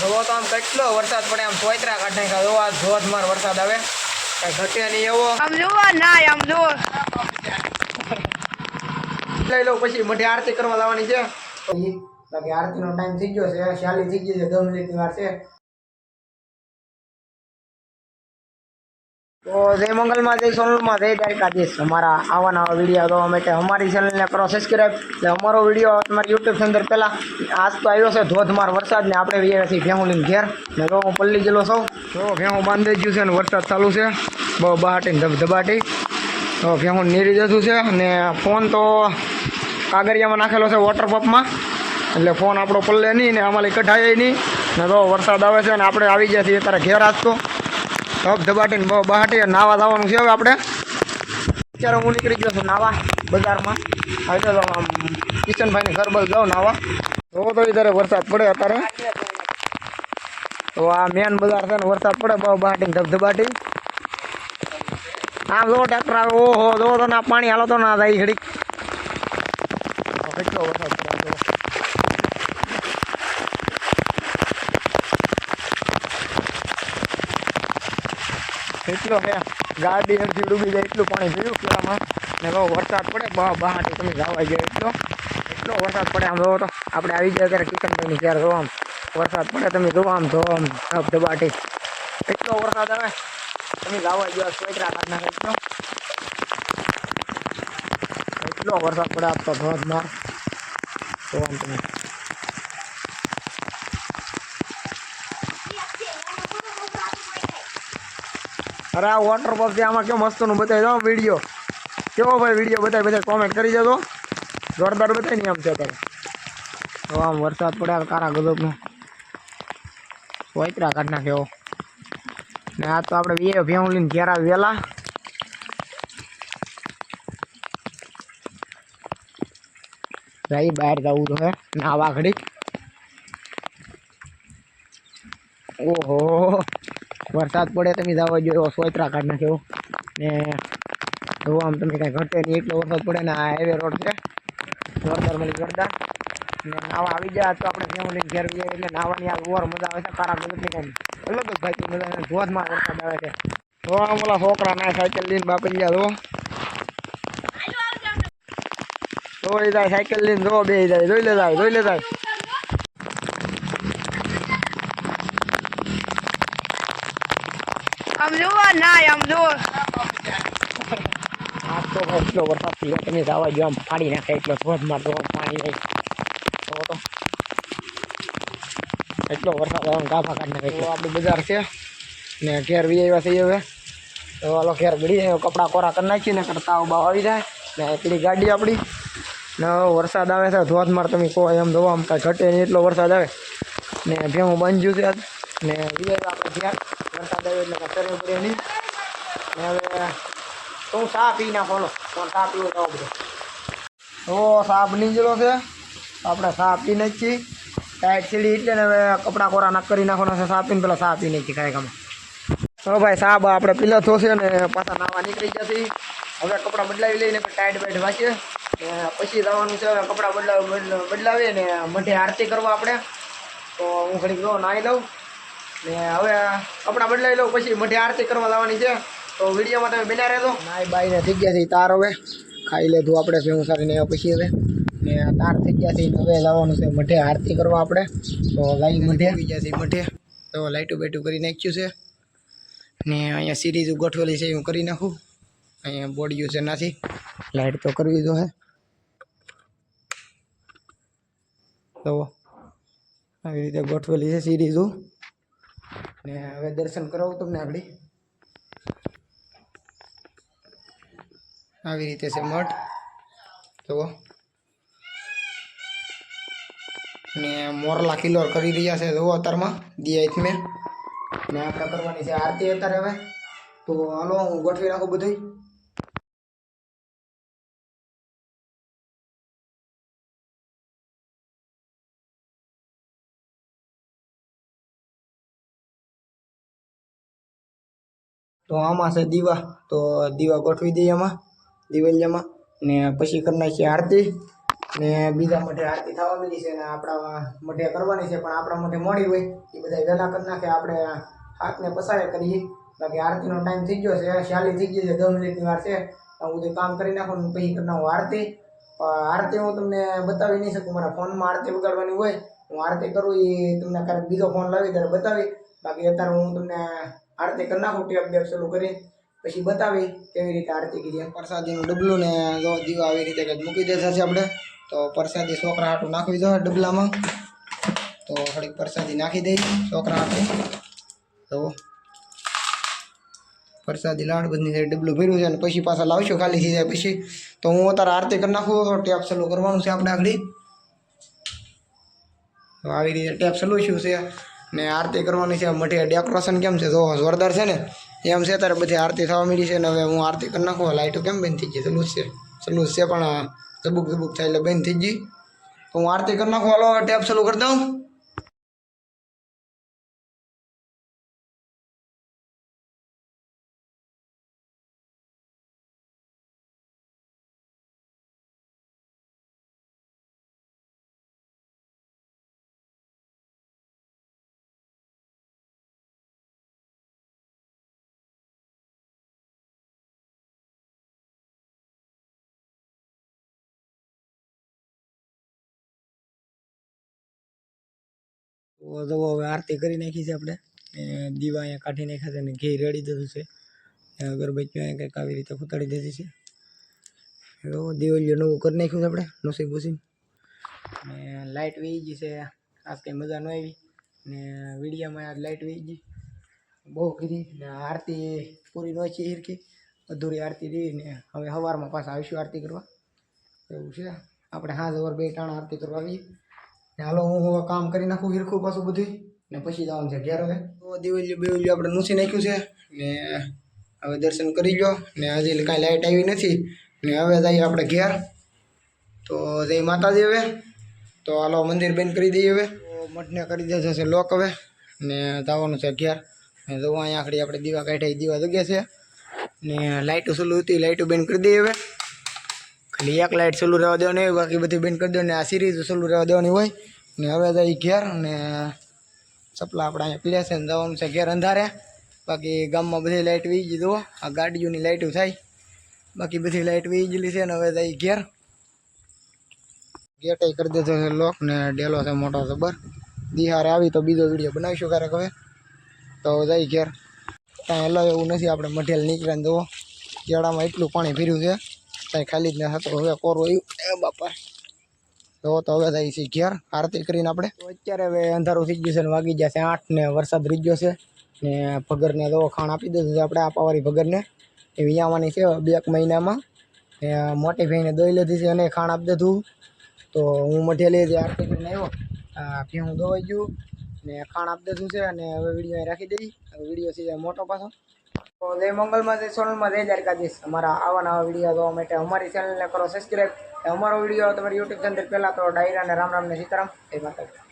જોવો તો આમ કેટલો વરસાદ પડે આમ સોયત્રા કાઢ નાખ્યા જોવો આ ધોધમાર વરસાદ આવે. કઈ ઘટે નહીં એવો. આમ જોવો ના આમ જોવો લઈ લો પછી મોટી આરતી કરવા લાવવાની છે. બાકી આરતીનો ટાઈમ થઈ ગયો છે શાલી થઈ ગઈ છે દસ મિનિટની વાર છે. તો જય મંગલમાં, જય સોનલમાં, જય દ્વારકાધીશ. અમારા આવા નવા વીડિયો જોવા માટે અમારી ચેનલને કરો સબસ્ક્રાઈબ એટલે અમારો વીડિયો તમારી યુટ્યુબ અંદર પહેલાં આજ તો આવ્યો છે ધોધમાર વરસાદ ને આપણે છીએ ભેહું લઈને ઘેર. ને તો હું પલ્લી ગયેલો છું, તો ભેહું બાંધી ગયું છે ને વરસાદ ચાલુ છે. બહુ બહાટી ધબધબાટી. તો ભેહું નીરી જતું છે અને ફોન તો કાગરિયામાં નાખેલો છે વોટર પંપમાં એટલે ફોન આપણો પલ્લે નહીં ને અમારી કઢાય નહીં. ને તો વરસાદ આવે છે ને આપણે આવી ગયા છીએ ત્યારે ઘેર આજ તો. ધબ ધબાટીને બહુ બહાટી નાવા જવાનું છે હવે આપણે. અત્યારે હું નીકળી ગયો છું નાવા બજારમાં. હવે તો કિશનભાઈને ઘર બસ જાઉં નાવા. તો તો ત્યારે વરસાદ પડે અત્યારે. તો આ મેન બજાર છે ને વરસાદ પડે, બહુ બહાટી ધબધબાટી. આમ જો ટ્રેક્ટર આવે, ઓહો, જો તો પાણી હાલો તો ના થાય ઘડીક. કેટલો વરસાદ પડે? એટલો હે ગાડી અડધી ડૂબી જાય, એટલું પાણી પીયું કેળામાં ને બહુ વરસાદ પડે, બહુ બહાટી તમે જવા ગયા એટલો. એટલો વરસાદ પડે આમ જોવો તો. આપણે આવી ગયા ત્યારે કિશનભાઈની ઘેર જોવા વરસાદ પડે તમે જોવા આમ જો આમ, ધબ ધબાટી. એટલો વરસાદ આવે. તમે જવા ગયા સ્વેટરા કાઢ નાખે એટલો એટલો વરસાદ પડે આપતો ધોધમાર. જોવા તમે. અરે આ વોટર પંપ છે આમાં કેવો મસ્તનું બતાવી દો વીડિયો કેવો ભાઈ વીડિયો બતાવી બધા કોમેન્ટ કરી દેજો. જોરદાર બતાવી નહીં આમ છે અત્યારે. તો આમ વરસાદ પડે આ કારા ગજબનો સોયત્રા કાઢ નાખ્યો ને આ તો આપણે બે ભેહું લઈને ઘેર આવી વહેલા ભાઈ બહાર જવું તો હે નાવા ઘડી ઓહો. વરસાદ પડે તમે જવા જોઈએ સોયત્રા કાઢ નાખ્યો ને જો આમ તમે કાંઈ ઘટે નહીં. એટલો વરસાદ પડે ને આ હાઈવે રોડ છે. જોરદાર મળી જોરદાર. ને નાવા આવી ગયા તો આપણે ફેમિલી ઘેર જઈએ એટલે નાવાની આ ઓર મજા આવે છે. કારા ગજબની કાંઈ. અલગ જ ભાઈ મજા ધોધમાં વરસાદ આવે છે. તો આમ ઓલા છોકરા ના સાયકલ લઈને બાપરી ગયા તો તો એ જાય સાયકલ લઈને જો, બે જાય. જોઈ લે જાય જોઈ લે જાય આમ જુઓ ના આમ એટલો વરસાદ થયો તમે જવા જો આમ ફાડી નાખે એટલો ધોધમાં ધોધ પાણી નહીં તો એટલો વરસાદ આમ ગાભા કાઢી નાખે એટલો આપણું બજાર છે. ને ઘેર વી આવ્યા છે હવે. તો હાલો ઘેર ગળી જાય કપડાં કોરા કરી નાખીએ ને કરતા બાવ આવી જાય. ને એટલી ગાડી આપણી ને વરસાદ આવે છે, ધોધમાર તમે કહો એમ ધોવા કાંઈ ઘટે નહીં એટલો વરસાદ આવે. ને ભેહું જ્યું છે ને વી આપણે ઘેર. વરસાદ આવ્યો એટલે કાંઈ પડે નહીં. હવે, તું સાપ પી નાખો પણ ચા પીવો તો બધો. તો સાપ બની છે. આપણે સાપ પી નાખી ટાઈટ સીડી એટલે હવે કપડાં કોરા નક કરી નાખવાના છે. ચા પીને પેલા ચા પી નાખી કાંઈ કામ તો ભાઈ સાબ આપણે પીલા થશે ને પાછા નાવા નીકળી જશે હવે કપડાં બદલાવી લઈને ટાઈટ બાઈટ વાંચીએ. પછી જવાનું છે હવે કપડાં બદલાવ બદલ- બદલાવીએ ને મઢે આરતી કરવા આપણે. તો હું ઘડીક જો નાહી લઉં. ને હવે કપડાં બદલાવી લઉં, પછી મઢે આરતી કરવા જવાની છે. તો વિડીયોમાં તમે બન્યા રહેજો. નાઈ બાઈને થઈ ગયા છે તાર હવે. ખાઈ લીધું આપણે ભેવું સારીને હવે પછી હવે. ને તાર થઈ ગયા છે ઈને હવે લાવવાનું છે મઢે આરતી કરવા આપણે. તો લાઈ મઢે. આવી ગયા છે મઢે. તો લાઇટું બાઇટું કરી નાખ્યું છે. ને અહીંયા સિરીઝ ગોઠવેલી છે એ હું કરી નાખું. અહીંયા બોડીયું છે નાથી લાઇટ તો કરવી જો હે તો આવી રીતે ગોઠવેલી છે સિરીઝો. ને હવે દર્શન કરાવું તમને આગળ. આવી રીતે છે મઠ. તો ને મોરલા કિલોર કરી રહ્યા છે જુઓ અત્યારમાં દિયા મેં. ને આપણે કરવાની છે આરતી અત્યારે હવે. તો હાલો, હું ગોઠવી નાખું બધું તો આમાં છે દીવા. તો દીવા ગોઠવી દઈએ એમાં દિવાલિયામાં ને પછી કરી નાખીએ આરતી. ને બીજા માટે આરતી થવા મળી છે ને આપણા માટે કરવાની છે, પણ આપણા માટે મોડી હોય એ બધા વહેલા કરી નાખે. આપણે હાથને પસારે કરીએ. બાકી આરતીનો ટાઈમ થઈ ગયો છે શાલી થઈ ગઈ છે, દસ મિનિટની વાર છે. હું બધું કામ કરી નાખું પછી કરી નાખું આરતી. આરતી હું તમને બતાવી નહીં શકું. મારા ફોનમાં આરતી વગાડવાની હોય. હું આરતી કરું એ તમને ક્યારેક બીજો ફોન લાવી ત્યારે બતાવી. બાકી અત્યારે હું તમને આરતી કરી નાખું, ટેપ બેપ ચાલુ કરી. પછી બતાવી કેવી રીતે આરતી કરી પ્રસાદીનું ડબલું ને જો દીવા આવી રીતે કંઈક મૂકી દેતા છે આપણે, તો પ્રસાદી છોકરા હાટું નાખવી દો ડબલામાં. તો થોડીક પ્રસાદી નાખી દઈ છોકરા હાટે. તો પ્રસાદી લાડ સાઈડ ડબલું ભર્યું છે અને પછી પાછા લાવશું ખાલી થઈ જાય પછી. તો હું અત્યારે આરતી કરી નાખું ટેપ ચાલુ કરવાનું છે આપણે આગળ. આવી રીતે ટેપ ચાલુ શું છે ને આરતી કરવાની છે. મઠે ડેકોરેશન કેમ છે? જો જોરદાર છે ને. એમ છે ત્યારે બધી આરતી થવા માંડી છે ને હવે હું આરતી કરી નાખું. લાઇટો કેમ બંધ થઈ ગઈ ચાલુ છે. જ છે, પણ ઝબુક ઝબુક થાય એટલે બંધ થઈ ગઈ. તો હું આરતી કરી નાખું. હાલો, ટેપ ચાલુ કરી દઉં. તો હવે આરતી કરી નાખી છે આપણે. દીવા અહીંયા કાઢી નાખ્યા છે અને ઘી રેડી દીધું છે. અગરબત્તીઓ અહીંયા કંઈક આવી રીતે ફૂટાડી દીધી છે. તો દિવાળીઓ નવું કરી નાખ્યું છે આપણે, નસીબ ભૂસી ને લાઇટ વહી ગઈ છે, આજ કંઈ મજા ન આવી. ને વિડીયામાં આજ લાઇટ વહી ગઈ. બહુ કીધી. ને આરતી પૂરી ન છે હિરકી અધૂરી આરતી રહી ને હવે સવારમાં પાછા આવીશું આરતી કરવા. એવું છે. આપણે હાથ ઓવર બે ટાણા આરતી કરવા આવીએ. હાલો હું હવે કામ કરી નાખું, હિરખું પાછું બધું ને પછી જવાનું છે ઘેર હવે. તો દિવાળી બેવલી આપણે નૂસી નાખ્યું છે. ને હવે દર્શન કરી લો ને હજી કાંઈ લાઇટ આવી નથી. ને હવે જઈએ આપણે ઘેર. તો જય માતાજી હવે. તો હાલો મંદિર બંધ કરી દઈએ હવે. મઠને કરી દે છે લોક હવે. ને જવાનું છે ઘેર. ને જવું અહીંયા આખડી આપણે દીવા કાઢ્યા દીવા જગ્યા છે. ને લાઇટો સલું હતી લાઇટો બંધ કરી દઈએ હવે. ખાલી એક લાઇટ ચાલુ રહેવા દેવાની હોય, બાકી બધી બંધ કરી દેવાની. આ સિરીઝ ચાલુ રહેવા દેવાની હોય. ને હવે જઈ ઘેર ને ચપલા આપણે અહીંયા પીડ્યા છે ને જવાનું છે ઘેર અંધારે. બાકી ગામમાં બધી લાઇટ વી ગઈ જુઓ આ ગાડીઓની લાઇટો થાય. બાકી બધી લાઇટ વી ગયેલી છે ને હવે જઈ ઘેર. ગેટ કરી દીધો છે લોક ને ડેલો છે મોટો જબર. દિહારે આવી તો બીજો વીડિયો બનાવીશું ક્યારેક હવે. તો જઈ ઘેર. કાંઈ હલાવ એવું નથી, આપણે મઢેલ નીકળ્યા ને જુઓ. કેળામાં એટલું પાણી ભર્યું છે. કાંઈ ખાલી જ ન હતો હવે કોરો આવ્યું એ બાપા. તો તો હવે થાય છે ઘેર આરતી કરીને આપણે. અત્યારે હવે અંધારું થઈ ગયું છે વાગી જશે આઠ ને વરસાદ રહી ગયો છે. ને ભગરને તો ખાણ આપી દીધું છે આપણે આપાવાળી ભગરને. એ વિયાવાની છે બે એક મહિનામાં. મોટી ભાઈને દોઈ લીધી છે અને ખાણ આપી દીધું. તો હું મઢેલી જે આરતી કરીને આવ્યો, આ ભેહું દોવાઈ ગયું. ને ખાણ આપી દીધું છે અને હવે વીડિયો રાખી દઈ. હવે વીડિયો છે મોટો પાછો. જય મંગલમાં, જય સોનલમાં, જય દ્વારકાધીશ. અમારા આવા નવા વીડિયો જોવા માટે અમારી ચેનલને કરો સબસ્ક્રાઈબ અમારો વીડિયો તમારી યુટ્યુબ ચેનલ પહેલાં તો ડાયરા અને રામ રામ ને સીતારામ. જય માતાજી.